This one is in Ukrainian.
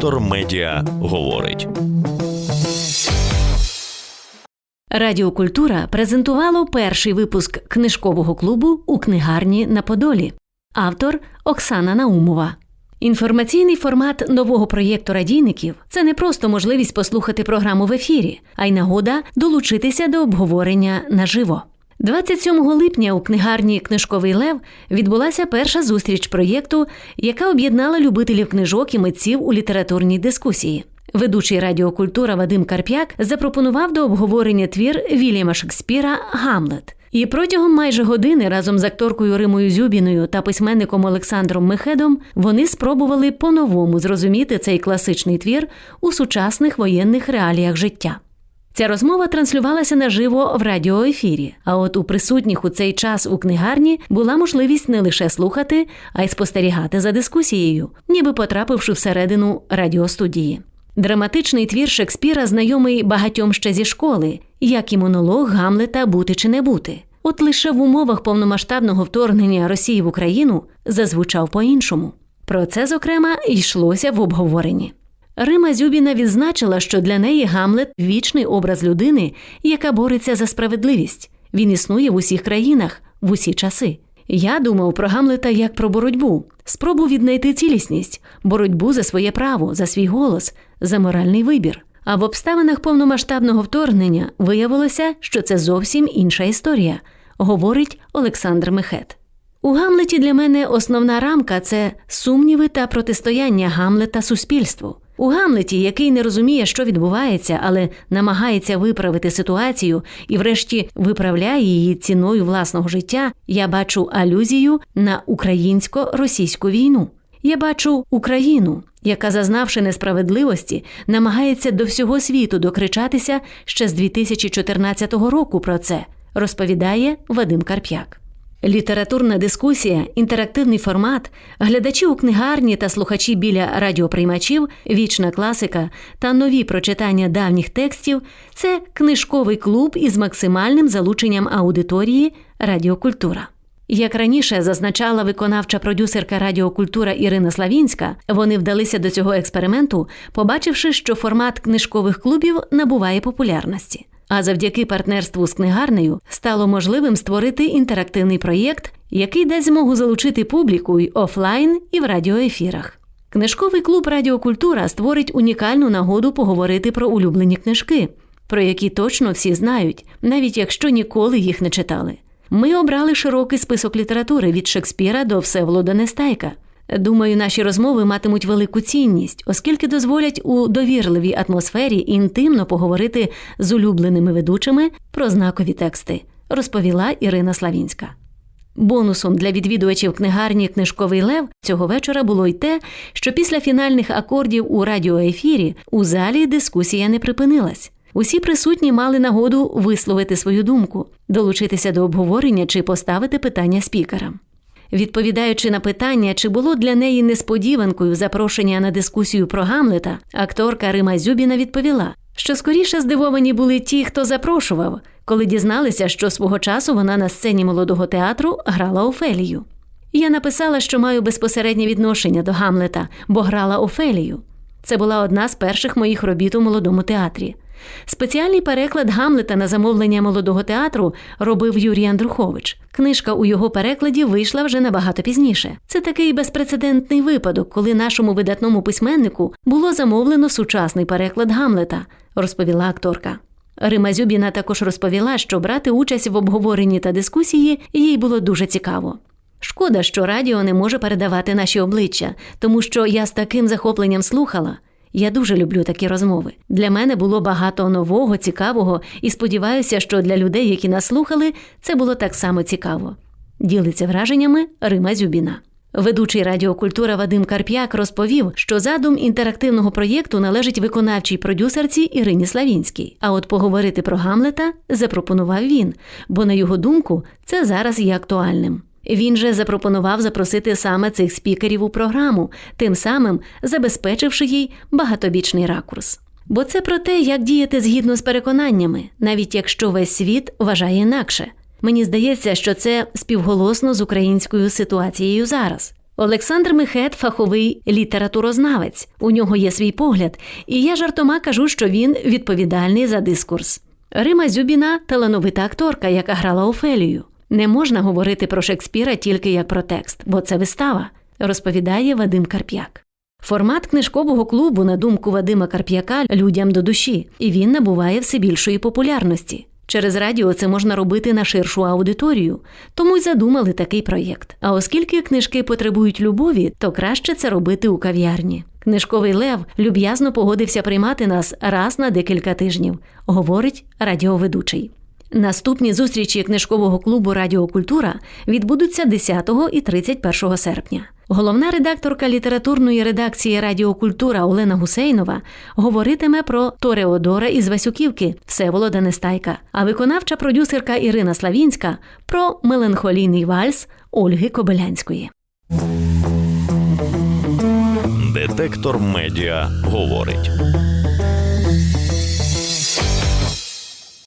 Вектор Медіа говорить. Радіокультура презентувало перший випуск книжкового клубу у книгарні на Подолі. Автор Оксана Наумова. Інформаційний формат нового проєкту радійників це не просто можливість послухати програму в ефірі, а й нагода долучитися до обговорення наживо. 27 липня у книгарні Книжковий Лев відбулася перша зустріч проєкту, яка об'єднала любителів книжок і митців у літературній дискусії. Ведучий радіокультура Вадим Карп'як запропонував до обговорення твір Вільяма Шекспіра Гамлет. І протягом майже години разом з акторкою Римою Зюбіною та письменником Олександром Мехедом вони спробували по-новому зрозуміти цей класичний твір у сучасних воєнних реаліях життя. Ця розмова транслювалася наживо в радіоефірі. А от у присутніх у цей час у книгарні була можливість не лише слухати, а й спостерігати за дискусією, ніби потрапивши всередину радіостудії. Драматичний твір Шекспіра знайомий багатьом ще зі школи, як і монолог Гамлета бути чи не бути. От лише в умовах повномасштабного вторгнення Росії в Україну зазвучав по-іншому. Про це, зокрема, йшлося в обговоренні. Рима Зюбіна відзначила, що для неї Гамлет вічний образ людини, яка бореться за справедливість. Він існує в усіх країнах, в усі часи. Я думав про Гамлета як про боротьбу, спробу віднайти цілісність, боротьбу за своє право, за свій голос, за моральний вибір. А в обставинах повномасштабного вторгнення виявилося, що це зовсім інша історія, говорить Олександр Мехет. У Гамлеті для мене основна рамка це сумніви та протистояння Гамлета суспільству. У Гамлеті, який не розуміє, що відбувається, але намагається виправити ситуацію і, врешті, виправляє її ціною власного життя, я бачу алюзію на українсько-російську війну. Я бачу Україну, яка, зазнавши несправедливості, намагається до всього світу докричатися ще з 2014 року про це, розповідає Вадим Карп'як. Літературна дискусія, інтерактивний формат, глядачі у книгарні та слухачі біля радіоприймачів, вічна класика та нові прочитання давніх текстів це книжковий клуб із максимальним залученням аудиторії Радіокультура. Як раніше зазначала виконавча продюсерка Радіокультура Ірина Славінська, вони вдалися до цього експерименту, побачивши, що формат книжкових клубів набуває популярності. А завдяки партнерству з книгарнею стало можливим створити інтерактивний проєкт, який дасть змогу залучити публіку й офлайн і в радіоефірах. Книжковий клуб Радіокультура створить унікальну нагоду поговорити про улюблені книжки, про які точно всі знають, навіть якщо ніколи їх не читали. Ми обрали широкий список літератури від Шекспіра до Всеволода Нестайка. Думаю, наші розмови матимуть велику цінність, оскільки дозволять у довірливій атмосфері інтимно поговорити з улюбленими ведучими про знакові тексти, розповіла Ірина Славінська. Бонусом для відвідувачів книгарні Книжковий Лев цього вечора було й те, що після фінальних акордів у радіоефірі у залі дискусія не припинилась. Усі присутні мали нагоду висловити свою думку, долучитися до обговорення чи поставити питання спікерам. Відповідаючи на питання, чи було для неї несподіванкою запрошення на дискусію про Гамлета, акторка Рима Зюбіна відповіла, що скоріше здивовані були ті, хто запрошував, коли дізналися, що свого часу вона на сцені молодого театру грала Офелію. Я написала, що маю безпосереднє відношення до Гамлета, бо грала Офелію. Це була одна з перших моїх робіт у молодому театрі. Спеціальний переклад Гамлета на замовлення молодого театру робив Юрій Андрухович. Книжка у його перекладі вийшла вже набагато пізніше. Це такий безпрецедентний випадок, коли нашому видатному письменнику було замовлено сучасний переклад Гамлета, розповіла акторка. Рима Зюбіна також розповіла, що брати участь в обговоренні та дискусії їй було дуже цікаво. Шкода, що радіо не може передавати наші обличчя, тому що я з таким захопленням слухала. Я дуже люблю такі розмови. Для мене було багато нового, цікавого, і сподіваюся, що для людей, які нас слухали, це було так само цікаво. Ділиться враженнями Рима Зюбіна. Ведучий радіокультура Вадим Карп'як розповів, що задум інтерактивного проєкту належить виконавчій продюсерці Ірині Славінській. А от поговорити про Гамлета запропонував він, бо, на його думку, це зараз є актуальним. Він же запропонував запросити саме цих спікерів у програму, тим самим забезпечивши їй багатобічний ракурс. Бо це про те, як діяти згідно з переконаннями, навіть якщо весь світ вважає інакше. Мені здається, що це співголосно з українською ситуацією зараз. Олександр Мехет фаховий літературознавець. У нього є свій погляд, і я жартома кажу, що він відповідальний за дискурс. Рима Зюбіна талановита акторка, яка грала Офелію. Не можна говорити про Шекспіра тільки як про текст, бо це вистава, розповідає Вадим Карп'як. Формат книжкового клубу, на думку Вадима Карп'яка, людям до душі, і він набуває все більшої популярності. Через радіо це можна робити на ширшу аудиторію, тому й задумали такий проєкт. А оскільки книжки потребують любові, то краще це робити у кав'ярні. Книжковий лев люб'язно погодився приймати нас раз на декілька тижнів, говорить радіоведучий. Наступні зустрічі книжкового клубу Радіокультура відбудуться 10 і 31 серпня. Головна редакторка літературної редакції Радіокультура Олена Гусейнова говоритиме про Тореодора із Васюківки Всеволода Нестайка, а виконавча продюсерка Ірина Славінська про меланхолійний вальс Ольги Кобилянської. Детектор медіа говорить.